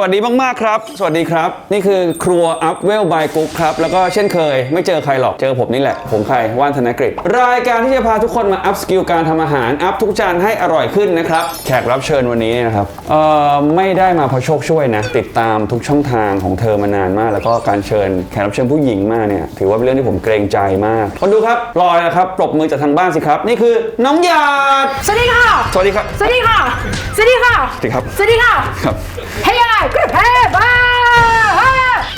วัสดีมาก ๆ ครับ สวัสดีครับ นี่คือครัวอัพเวลบายกุ๊กครับ แล้วก็เช่นเคย ไม่เจอใครหรอก เจอผมนี่แหละ ผมใครว่านธนกฤษรายการที่จะพาทุกคนมาอัพสกิลการทำอาหาร อัพทุกจานให้อร่อยขึ้นนะครับ แขกรับเชิญวันนี้นะครับ เอ่อ ไม่ได้มาเพราะโชคช่วยนะ ติดตามทุกช่องทางของเธอมานานมาก แล้วก็การเชิญแขกรับเชิญผู้หญิงมาเนี่ย ถือว่าเป็นเรื่องที่ผมเกรงใจมาก คนดูครับรอเลยนะครับ ปรบมือจากทางบ้านสิครับ นี่คือน้องหยาดสวัสดีค่ะ สวัสดีครับ สวัสดีค่ะ สวัสดีค่ะ สวัสดีครับ สวัสดีค่ะ ครับ เฮ้ยไอ้กระเพาบ้า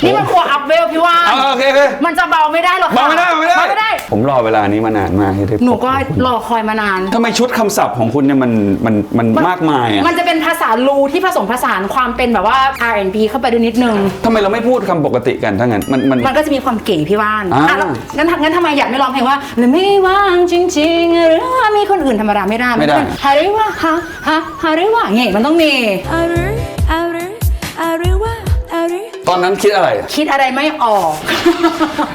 นี่มันครัวอัพเวลพี่ว่านเอาโอเคโอเค มันจะเบาไม่ได้หรอกค่ะเบาไม่ได้เบาไม่ได้ เบาไม่ได้ ผมรอเวลานี้มานานมากที่ได้พบหนูก็คุณรอคอยมานาน ทำไมชุดคำศัพท์ของคุณเนี่ยมันมันมันมากมายอะมันจะเป็นภาษาลูที่ผสมผสานความเป็นแบบว่า R&B เข้าไปด้วยนิดนึง ทำไมเราไม่พูดคำปกติกันถ้างั้นมันมัน มันก็จะมีความเก๋พี่ว่านอ่า อะแล้วงั้นงั้นทำไมอยากไม่ร้องเพลงว่าหรือไม่ว่างจริง ๆ หรือว่ามีคนอื่นธรรมดาไม่ได้ไม่ได้นเป็นฮาริว่าฮะฮะฮาริว่าเงี้ยมันต้องมีอารุอารุอารุว่าอารุ ตอนนั้นคิดอะไรอะคิดอะไรไม่ออก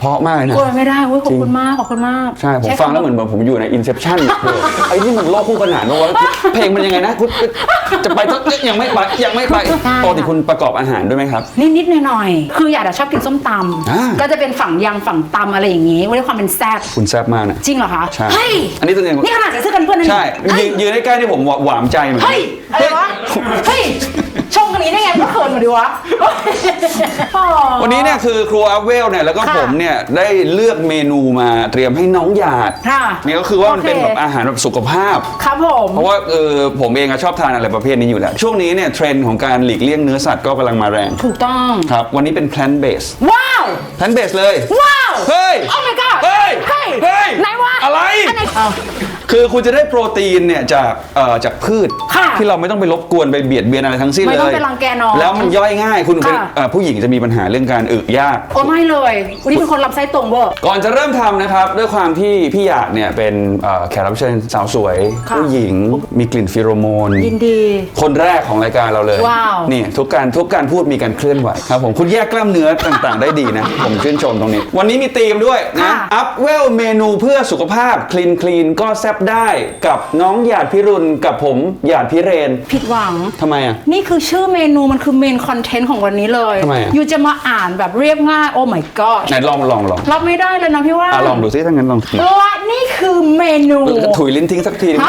เพราะมากเลยนะ กลัวไม่ได้เว้ยขอบจริคุณงมากขอบคุณมากใช่ ผมฟังแล้วเหมือนแบบผมอยู่ใน Inception เลยไอ้นี่มันโลกคู่ขนานวะเพลงมันยังไงนะคุณจะไปต้องยังไม่ไปยังไม่ไปปกติคุณประกอบอาหารด้วยไหมครับ นิดนิดๆหน่อยๆคืออยากจะชอบกินส้มตอ่าำก็จะเป็นฝั่งยำฝั่งตำอะไรอย่างงี้ด้วยความเป็นแซ่บคุณแซ่บมากนะจริงเหรอคะใช่เฮ้ยอันนี้ตัวเองนี่ขนาดใส่เสื้อกันเพื่อนนะใช่เฮ้ยืยนยืนใกล้ๆที่ผมหวามใจเหมือนกัเฮ้ยอะไรวะเฮ้ยชม กันนี้ได้ไงก็เขินหมดดิวะ วันนี้เนี่ยคือครัวอัพเวลเนี่ยแล้วก็ค่ะผมเนี่ยได้เลือกเมนูมาเตรียมให้น้องหยาดค่ะนี่ก็คือว่ามันเป็นโอเคแบบอาหารแบบสุขภาพ ครับผม เพราะว่าเออผมเองอะชอบทานอะไรประเภทนี้อยู่แล้ว ช่วงนี้เนี่ยเทรนด์ของการหลีกเลี่ยงเนื้อสัตว์ก็กำลังมาแรง ถูกต้อง ครับ วันนี้เป็น plant based ว้าว plant based เลย ว้าว เฮ้ย โอ้ my god เฮ้ย เฮ้ย เฮ้ย ไหนวะ อะไรอันไหนเอาคือคุณจะได้โปรตีนเนี่ยจากเอ่อจากพืชค่ะที่เราไม่ต้องไปรบกวนไปเบียดเบียนอะไรทั้งสิ้นไม่เลยต้องไปรังแกน้อง แล้วมันย่อยง่ายคุณเป็นค่ะ เอ่อผู้หญิงจะมีปัญหาเรื่องการอึยาก โอ้ไม่เลยวันนี้เป็นคนรับไส้ตรงเวอร์ ก่อนจะเริ่มทำนะครับ ด้วยความที่พี่หยาดเนี่ยเป็นเอ่อแขกรับเชิญสาวสวย ค่ะ ผู้หญิงมีกลิ่นฟิโรโมน ยินดี คนแรกของรายการเราเลยว้าว นี่ทุกการทุกการพูดมีการเคลื่อนไหวครับผมคุณแยกกล้ามเนื้อต่างๆ ได้ดีนะ ผมชื่นชมตรงนี้ วันนี้มีธีมด้วยนะ ค่ะ อัพเวลเมนูเพื่อสุขภาพคลีนคลีนก็แซบได้กับน้องหยาดพิรุณกับผมหยาดพิเรน ผิดหวัง ทำไมอะ นี่คือชื่อเมนูมันคือเมนคอนเทนต์ของวันนี้เลยทำไมอะ ยูจะมาอ่านแบบเรียบง่ายโอ้ my god ไหนลองลองลองรับไม่ได้เลยนะพี่ว่าอะลองดูซิถ้างั้นลองและนี่คือเมนู ถุยลิ้นทิ้งสักทีนึง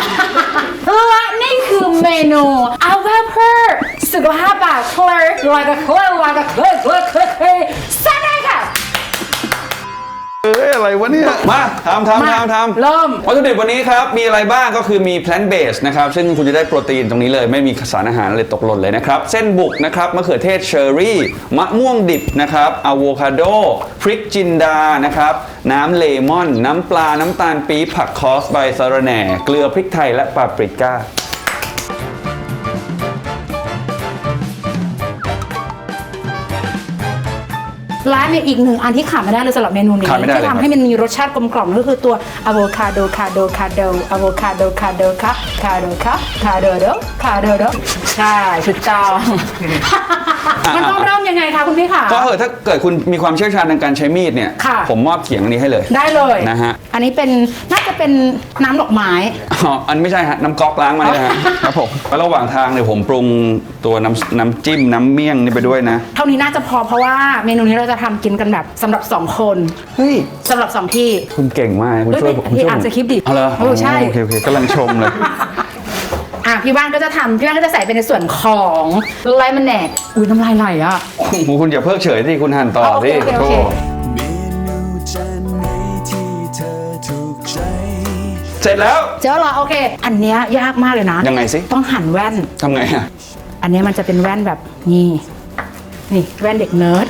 และนี่คือเมนูเอาเพื่อสุขภาพแบบเคลร์ลอยกับเคลร์ลอยกับเคลร์เคลร์เคลร์เคลร์สวัสดีค่ะ เอ้ยอะไรวะเนี่ย มาทำทำมาทำทำเริ่ม วัตถุดิบวันนี้ครับ มีอะไรบ้างก็คือมี plant based นะครับ ซึ่งคุณจะได้โปรตีนตรงนี้เลย ไม่มีสารอาหารอะไรตกหล่นเลยนะครับ เส้นบุกนะครับมะเขือเทศเชอร์รี่ มะม่วงดิบนะครับอะโวคาโด พริกจินดานะครับ น้ำเลมอน น้ำปลา น้ำตาลปี๊บผักคอสใบสะระแหน่ เกลือพริกไทยและปาปริก้า และมีอีกหนึ่งอันที่ขาดไม่ได้เลยสำหรับเมนูนี้ขาดไม่ได้เลยที่ครับทำให้มันมีรสชาติกลมกล่อมก็คือตัวอะโวคาโดคาโดคาโดอะโวคาโดคาโดคาคาโดคาคาโดโดคาโดโดใช่ถูกต้องมันต้องเริ่มยังไงคะคุณพี่ขา ก็เออถ้าเกิดคุณมีความเชี่ยวชาญในการใช้มีดเนี่ย ค่ะ ผมมอบเขียงอันนี้ให้เลย ได้เลยนะฮะ อันนี้เป็นน่าจะเป็นน้ำดอกไม้ อ๋ออันไม่ใช่ฮะน้ำก๊อกล้างมาเลยฮะครับผมแล้วระหว่างทางเนี่ยผมปรุงตัวน้ำน้ำจิ้มน้ำเมี่ยงนี่ไปด้วยนะ เท่านี้น่าจะพอเพราะว่าเมนูนี้เราจะทำกินกันแบบสำหรับ2คนเฮ้ย สำหรับ2ที่ คุณเก่งมากคุณเฮ้ยช่วยผมพี่ช่วยอ่านผมสคริปต์ดิเอาเหรอเออใช่ โอเคโอเคกำลังชมเลย อะพี่บ้านก็จะทำพี่บ้านก็จะใส่เป็นในส่วนของไลมอนแหนกอุ้ยน้ำลายไหลอะโอ้โหคุณอย่าเพิกเฉยที่คุณหั่นต่อเอาโอเคที่โอเคโอเคเมนูจานไหนที่เธอถูกใจ เสร็จแล้ว เจอเหรอโอเค อันเนี้ยยากมากเลยนะยังไงสิ ต้องหั่นแว่น ทำไงอะ อันเนี้ยมันจะเป็นแว่นแบบนี่ นี่แว่นเด็กเนิร์ด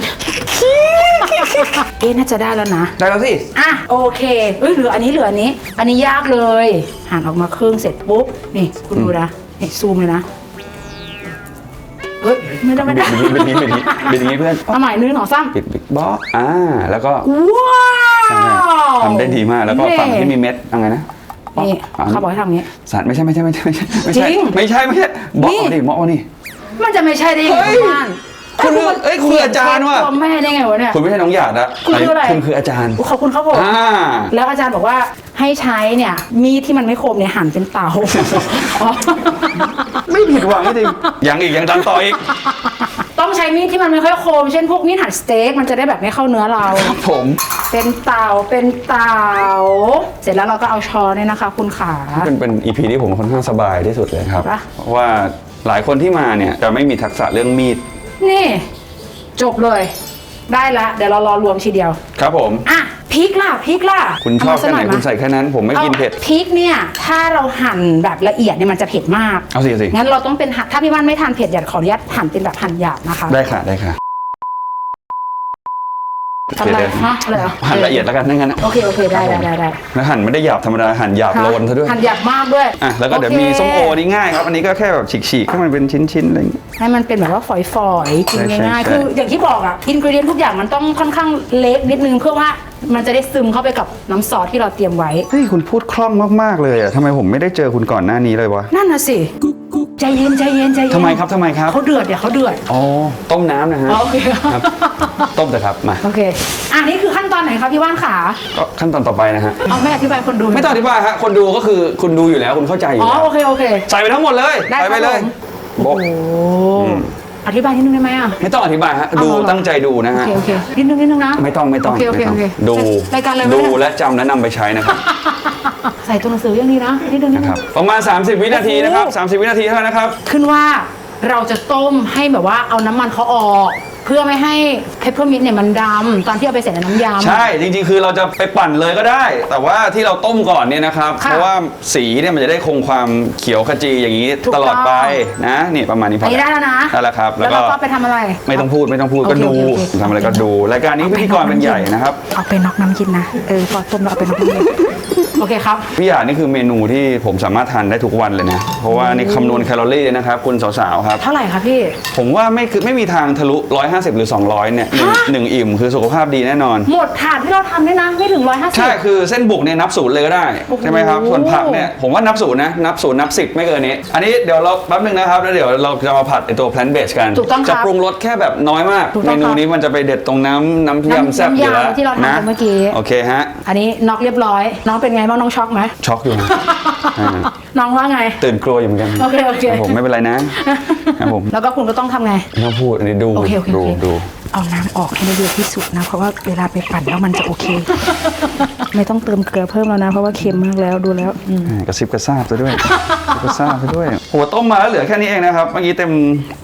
เอ๊ะน่าจะได้แล้วนะ ได้แล้วสิ อะโอเคเอ้ยเหลืออันนี้เหลืออันนี้ อันนี้ยากเลยหั่นออกมาครึ่งเสร็จปุ๊บนี่คุณดูนะนี่ซูมเลยนะเฮ้ยไม่ได้ไม่ได้เป็นอย่างนี้เป็นอย่างนี้เป็นอย่างนี้เพื่อนเอาใหม่หนึ่งสองสามปิดปิดบอสอ่าแล้วก็ว้าวทำได้ดีมากแล้วก็ฝั่งที่มีเม็ดอะไรนะนี่อ่เขาบอกให้ทำอย่างนี้สารไม่ใช่ไม่ใช่ไม่ใช่ไม่ใช่ไม่ใช่จริงไม่ใช่ไม่ใช่บอสนี่เอาดิบอสเอานี่มันจะไม่ใช่ได้ยังไงเฮ้ยบ้าน คุณคือเอ้ยคุณคืออาจารย์ว่ะ ตัวแม่ได้ไงวะเนี่ย คุณไม่ใช่น้องหยาดนะคุณคืออะไรคุณคืออาจารย์ ขอบคุณครับผม อ่า แล้วอาจารย์บอกว่าให้ใช้เนี่ย มีดที่มันไม่คมเนี่ยหั่นเป็นเตาอ๋อไม่ผิดหวังจริงยังอีกยังดันต่ออีก ต้องใช้มีดที่มันไม่ค่อยคม เช่นพวกมีดหั่นสเต็กมันจะได้แบบไม่เข้าเนื้อเราครับผม เป็นเต่าเป็นเต่าเสร็จแล้วเราก็เอาช้อนเนี่ยนะคะ คุณขา เป็นเป็นอีพีที่ผมค่อนข้างสบายที่สุดเลยครับ ปะเพราะว่าหลายคนที่มาเนี่ยจะไม่มีทักษะเรื่องมีด นี่ จบเลย ได้ละ เดี๋ยวเรารอรวมทีเดียว ครับผม อะพริกล่ะพริกล่ะคุณชอบเามาสัแค่ไหนยคุณใส่แค่นั้น ผมไม่กินเผ็ดอาพริกเนี่ย ถ้าเราหั่นแบบละเอียดเนี่ยมันจะเผ็ดมากเอาสิเอาสิงั้นเราต้องเป็นหั่นถ้าพี่ว่านไม่ทานเผ็ดอยากขออนุญาตหั่นเป็นแบบหั่นหยาบนะคะ ได้ค่ะได้ค่ะ ทำอะไรเดี๋ยวฮะอะไรเหรอหั่นละเอียดแล้วกันทั้งนั้นนะโอเคโอเคได้ได้ได้ได้แล้วหั่นไม่ได้หยาบธรรมดาหั่นหยาบโลนซะด้วยหั่นหยาบมากด้วยอะแล้วก็เดี๋ยวโอคมีส้มโอนี่ง่ายครับอันนี้ก็แค่แบบฉีกๆให้มันเป็นชิ้นๆอะไรอย่างเงี้ยให้มันเป็นแบบว่าฝอยๆกินใช่ใช่ง่ายๆใช่คืออย่างที่บอกอะอินกรีเดียนทุกอย่างมันต้องค่อนข้างเล็กนิดนึงเพื่อว่ามันจะได้ซึมเข้าไปกับน้ำซอสที่เราเตรียมไว้เฮ้ยคุณพูดคล่องมากๆเลยอะทำไมผมไม่ได้เจอคุณก่อนหน้านี้เลยวะนั่นน่ะสิ ใจเย็นใจเย็นใจเย็นทำไมครับทำไมครับเขาเดือดเดี๋ยวเขาเดือดอ๋อต้มน้ำนะฮะอ๋อโอเคครับต้มเถอะครับมาโอเคอะนี่คือขั้นตอนไหนครับพี่ว่านขาก็ขั้นตอนต่อไปนะฮะเอาไม่อธิบายคนดูไม่ต้องอธิบายฮะคนดูก็คือคุณดูอยู่แล้วคุณเข้าใจอยู่อ๋อแล้วโอเคโอเคใส่ไปทั้งหมดเลยได้ใส่ไปครับเลยผมโบ๊ะโอ้ อธิบายนิดนึงได้ไหมอะ ไม่ต้องอธิบายฮะเอาดูเหรอ ตั้งใจดูนะโอฮะ เคโอเคนิดนึงนิดนึงนะไม่ต้องไม่ต้องโอเคโอเคไม่ต้งโอเคดูรายการอะไรวะดูเนี่ยและจำและนำไปใช้นะครับใส่ตัวหนังสืออย่างนี้นะนิดนึงนิดนะนึคงรับประมาณ 30 วินาทีนะครับ 30 วินาทีเท่านั้นนะครับ ขึ้นว่า เราจะต้มให้แบบว่าเอาน้ำมันเขาออก เพื่อไม่ให้เพปเปอร์มินต์เนี่ยมันดำตอนที่เอาไปใส่ในน้ำยำ ใช่จริงๆ คือเราจะไปปั่นเลยก็ได้ แต่ว่าที่เราต้มก่อนเนี่ยนะครับ ค่ะเพราะว่าสีเนี่ยมันจะได้คงความเขียวขจีอย่างนี้ถูกตลอดไปต้องนะนี่ประมาณนี้พอัอนนี้ได้แล้วนะได้แล้วครับแล้แล้ววเราก็ก็ไปทำอะไร ไม่ต้องพูดไม่ต้องพูดโอเคก็ดูโอเคโอเค ทำอะไรก็ดูรายการนี้พิธีกรเป็นใหญ่นะครับ เอาไปน็อกน้ำกินนะ เออพอต้มแล้วเอาไปน็อกน้ำกิน โอเคครับ พี่หยานี่คือเมนูที่ผมสามารถทานได้ทุกวันเลยนะ เพราะว่านี่คำนวณแคลอรี่เลยนะครับคุณสาวๆครับ เท่าไหร่คะพี่ ผมว่าไม่คือไม่มีทางทะลุ 150 หรือ 200 เนี่ยหนึ่งฮะ หนึ่งอิ่มคือสุขภาพดีแน่นอน หมดถาดที่เราทำเนี่ยนะไม่ถึงร้อยห้าสิบ ใช่คือเส้นบุกเนี่ยนับศูนย์เลยก็ได้โอ้โห ใช่ไหมครับส่วนผักเนี่ยผมว่านับศูนย์นะนับศูนย์นับสิบไม่เกินนี้ อันนี้เดี๋ยวเราแป๊บนึงนะครับแล้วเดี๋ยวเราจะมาผัดไอตัว plant based กันถูกต้องครับจะปรุงรสแค่แบบน้อยมาก ถูกต้เมองครับนูนี้มันจะไปเด็ดตรงน้ำน้ำน้ำยำแซ่บอยู่แล้วน้ำยำที่เราทำนะกันเมื่อกี้ โอเคฮะ อันนี้น็อกเรียบร้อย น้องเป็นไงบ้างน้องช็อกไหมช็อกอยู่นะอ่าน้องว่าไง ตื่นกลัวอยู่เหมือนกันโอเคโอเคครับผมไม่เป็นไรนะครับผมแล้วก็คุณก็ต้องทำไง ไม่ต้องพูดอันนี้ดูโอเคโอเคดูโอเคดูเอาน้ำออกให้ได้เยอะที่สุดนะ เพราะว่าเวลาไปปั่นแล้วมันจะโอเค ไม่ต้องเติมเกลือเพิ่มแล้วนะ เพราะว่าเค็มมากแล้วดูแล้วอืมอ่ากระซิบกระซาบไปด้วยกระซิบกระซาบไปด้วยโหัวต้มมาแล้วเหลือแค่นี้เองนะครับเมื่อกี้เต็ม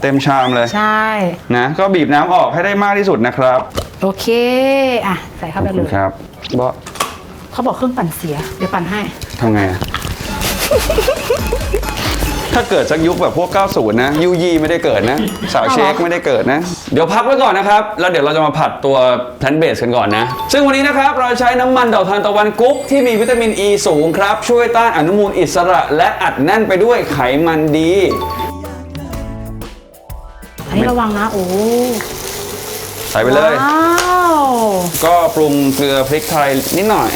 เต็มชามเลยใช่ นะก็บีบน้ำออกให้ได้มากที่สุดนะครับโอเค อะ ใส่เข้าไปขอบเลคุณย ครับบอ เขาบอกเครื่องปั่นเสีย เดี๋ยวปั่นให้ ทำไงอะ ถ้าเกิดสักยุคแบบพวก 90 นะ ยูยีไม่ได้เกิดนะ สาวเชคไม่ได้เกิดนะ เดี๋ยวพักไว้ก่อนนะครับ แล้วเดี๋ยวเราจะมาผัดตัวแพลนเบสกันก่อนนะ ซึ่งวันนี้นะครับ เราใช้น้ำมันดอกทานตะวันกุ๊กที่มีวิตามินอ e ีสูงครับ ช่วยต้านอนุมูลอิสระ และอัดแน่นไปด้วยไขมันดี อันนี้ระวังนะ โอ้ ใส่ไปเลย ว้าวก็ปรุงเกลือพริกไทยนิดหน่อย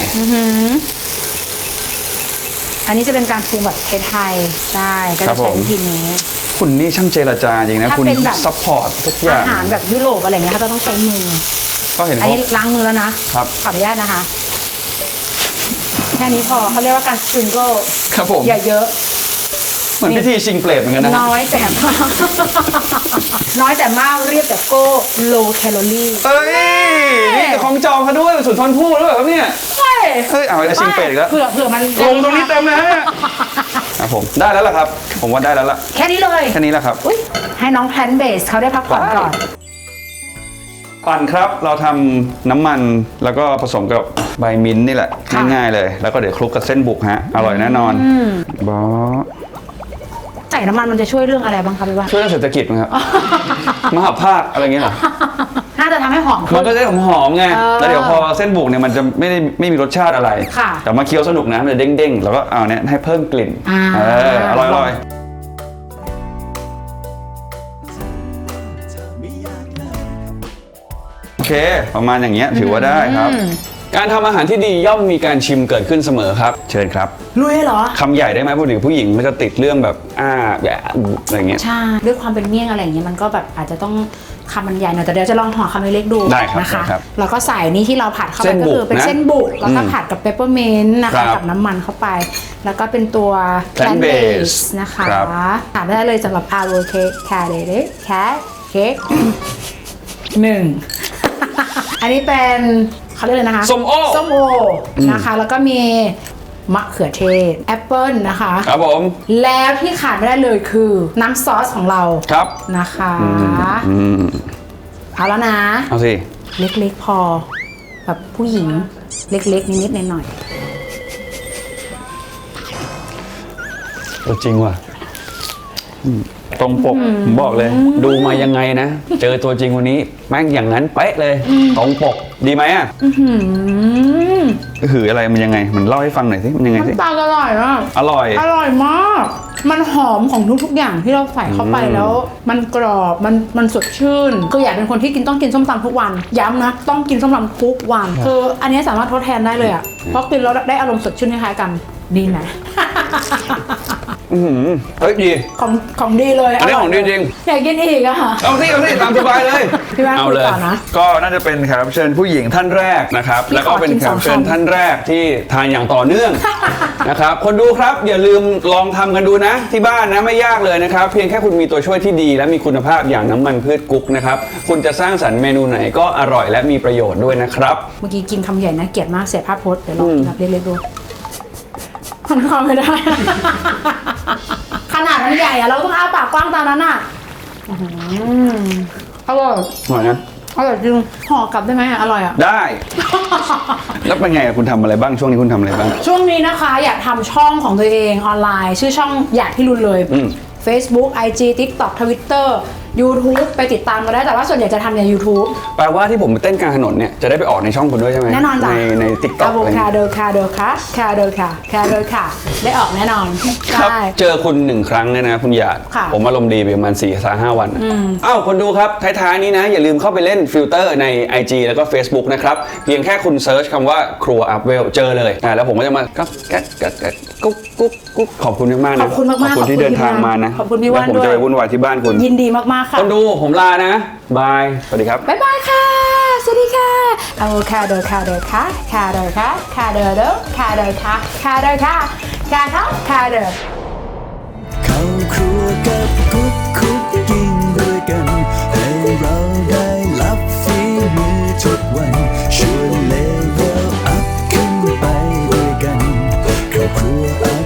อันนี้จะเป็นการปรุงแบบไทยๆใช่ก็ครัจะบผใช้ม วิธีนี้ คุณนี่ช่างเจรจาจริงนะ ถ้าคุณเป็นแบบ ซัพพอร์ตทุกอย่าอาง หารแบบยุโรปอะไรเงี้ยเขาจะต้องใช้มือ ก็เห็นอันเขา นี้ล้างมือแล้วนะครับ ขออนุญาตนะคะ แค่นี้พอเขาเรียกว่าการสปริงเกิลครับผม อย่าเยอะ เหมือนพิธีชิงเปรตเหมือนกันนะน้อยแต่มากน้อยแต่มากเรียบแต่โก้ low calorie เอ้ยนี่กับของจองเขาด้วยสุนทรภู่แล้วแบบเนี่ยเฮ้ยเฮ้ยเอาไอ้ชิงเป็ดอีกแล้วเผื่อเผื่อมันลงตรงนี้เต็มเลยฮะครับผมได้แล้วล่ะครับ ผมว่าได้แล้วล่ะแค่นี้เลยแค่นี้แหละครับอุ๊ยให้น้องแพลนเบสเขาได้พักผ่อนก่อนปั่นครับเราทำน้ำมันแล้วก็ผสมกับใบมิ้นท์นี่แหละค่ะง่ายๆเลย แล้วก็เดี๋ยวคลุกกับเส้นบุกฮะ อร่อยแน่นอนบอ ใส่น้ำมันมันจะช่วยเรื่องอะไรบ้างคะพี่ว่าช่วยเรื่องเศรษฐกิจไหมครับ มหาภาคอะไรเงี้ยเหรอน่าจะทำให้หอมมัขึ้น นก็จะได้หอมๆไงเออแล้วเดี๋ยวพอเส้นบุกเนี่ยมันจะไม่ได้ไม่มีรสชาติอะไร ค่ะ แต่มาเคี้ยวสนุกนะมันจะเด้งๆ แล้วก็เอาเนี่ยให้เพิ่มกลิ่นอ่า เอออร่อยอร่อยโอเค ประมาณอย่างเงี้ยถือว่าได้ครับ การทำอาหารที่ดีย่อมมีการชิมเกิดขึ้นเสมอครับ เชิญครับลุยเหรอ คำใหญ่ได้ไหมพูดถึงผู้หญิงมันจะติดเรื่องแบบอ้าแบะอะไรเงี้ย ใช่ ด้วยความเป็นเมี่ยงอะไรอย่างเงี้ยมันก็แบบอาจจะต้องคำมันใหญ่หน่อยแต่เดี๋ยวจะลองห่อคำเล็กๆดูได้ครับนะคะได้ครับแล้วก็ใส่นี่ที่เราผัดเข้าเส้ไปนก็บุกคือเป็นนะเส้นบุกแล้วก็อืมผัดกับเปปเปอร์เมนต์นะครัคะบกับน้ำมันเข้าไป แล้วก็เป็นตัว Plant plant based based นะคะครับ ถามได้เลยสำหรับ avocado cat เค้ก หนึ่ง อันนี้เป็น เขาเรียกเลยนะคะส้มโอส้มโอนะคะ แล้วก็มีมะเขือเทศแอปเปิลนะคะ ครับผม แล้วที่ขาดไม่ได้เลยคือน้ำซอสของเราครับนะคะอืมเอาแล้วนะ เอาสิ เล็กๆพอ แบบผู้หญิงเล็กๆ นิดๆหน่อยตัวจริงว่ะอืมตรงปกผมบอกเลย ดูมายังไงนะ เจอตัวจริงวันนี้ แม่งอย่างนั้นเป๊ะเลย ตรงปก ดีไหมอะๆอื้อหือหืออะไรมันยังไง มันเล่าให้ฟังหน่อยสิมันยังไงสิน้ำตาลอร่อยมากอร่อย อร่อยมาก มันหอมของทุกๆ อย่างที่เราใส่เข้าไปอืม แล้ว มันกรอบ มัน มันสดชื่น คืออยากเป็นคนที่กินต้องกินส้มตำทุกวัน ย้ำนะ ต้องกินส้มตำทุกวัน คืออันนี้สามารถทดแทนได้เลยอะ เพราะกินแล้วได้อารมณ์สดชื่นคล้ายๆกัน ดีนะ อื้อหือเฮ้ยดีของของดีเลยอันนี้ของดีจริงอยากกินอีกอะค่ะ เอาสิเอาสิตามสบายเลยพี่ว่าเอาคุยเลยก่อนนะก็น่าจะเป็นแขกรับเชิญผู้หญิงท่านแรกนะครับ พี่แล้วก็เป็นขอกินแขกรับเชิญสองคำ ท่านแรกที่ทานอย่างต่อเนื่อง นะครับ คนดูครับอย่าลืมลองทำกันดูนะ ที่บ้านนะไม่ยากเลยนะครับ เพียงแค่คุณมีตัวช่วยที่ดี และมีคุณภาพอย่างน้ำมันพืชกุ๊กนะครับ คุณจะสร้างสรรค์เมนูไหนก็อร่อยและมีประโยชน์ด้วยนะครับ เมื่อกี้กินคำใหญ่นะเกลียดมากเสียภาพโพสต์เดี๋ยวลองกินแบบเล็กๆดูมันความไม่ได้ ขนาดมันใหญ่อะเราต้องอ้าปากกว้างตามนั้นอะอื้อหืออร่อยอร่อยนะอร่อยจริงห่อกลับได้ไหมอะอร่อยอะ ได้ แล้วเป็นไงคุณทำอะไรบ้างช่วงนี้คุณทำอะไรบ้าง ช่วงนี้นะคะอยากทำช่องของตัวเองออนไลน์ ชื่อช่องอยากพี่รุนเลย อืม Facebook IG TikTok Twitter YouTube ไปติดตามกันได้แต่ว่าส่วนใหญ่จะทำใน YouTube แปลว่าที่ผมไปเต้นกลางถนนเนี่ยจะได้ไปออกในช่องคุณด้วยใช่ไหมแน่นอนจ้ะ ในในติ๊กต็อกอะโวอะไรคาเงี้ยโดคาโดคาคาโดคาคาโดคาได้ออกแน่นอนครับใช่ เจอคุณหนึ่งครั้งเนี่ยนะคุณหยาดค่ะผมอารมณ์ดีไปประมาณ4ี่สาห้าวันอ้าวคนดูครับ ท้ายๆนี้นะ อย่าลืมเข้าไปเล่นฟิลเตอร์ใน IG แล้วก็ Facebook นะครับ เพียงแค่คุณเซิร์ชคำว่าครัวอัพเวลเจอเลยอ่าแล้วผมก็จะมาก็แก๊กแก๊กแก๊ก กุ๊กกุ๊กกุ๊กขอบคุณมากๆนะขอบคุณมากๆขอบคุณที่เดินทางมานะขอบคุณพี่ว่านแล้ผมจะด้วย ไปวุ่นวายที่บ้านคุณยินดีมากมากค่ะคนดูผมลานะบายสวัสดีครับ บ๊ายบายค่ะ สวัสดีค่ะเอาค่ะเดอค่ะเดอค่ะค่ะเดอค่ะค่ะเดอเดอค่ะเดอค่ะค่ะเดอค่ะค่ะเขาค่ะเดอ เข้าครัวกับกุ๊กคุกกินด้วยกัน ให้เราได้รับฝีมือทุกวันชวนเล่น 我